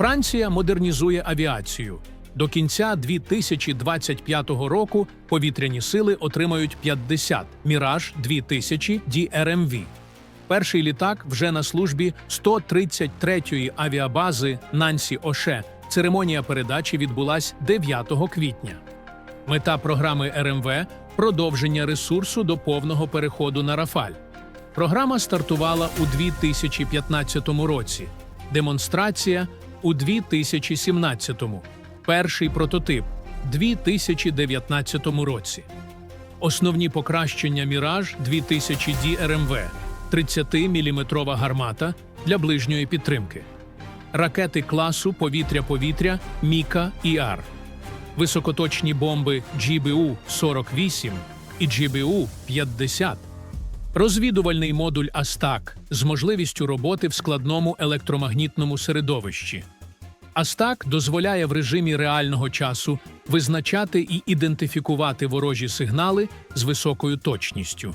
Франція модернізує авіацію. До кінця 2025 року повітряні сили отримають 50 Міраж 2000 DRMV. Перший літак вже на службі 133-ї авіабази Нансі Оше. Церемонія передачі відбулась 9 квітня. Мета програми РМВ продовження ресурсу до повного переходу на Рафаль. Програма стартувала у 2015 році. Демонстрація у 2017-му, Перший прототип 2019 році. Основні покращення Міраж 2000 DRMV 30-мм гармата для ближньої підтримки. Ракети класу повітря-повітря Міка і Ар. Високоточні бомби GBU-48 і GBU-50. Розвідувальний модуль Астак з можливістю роботи в складному електромагнітному середовищі. Астак дозволяє в режимі реального часу визначати і ідентифікувати ворожі сигнали з високою точністю.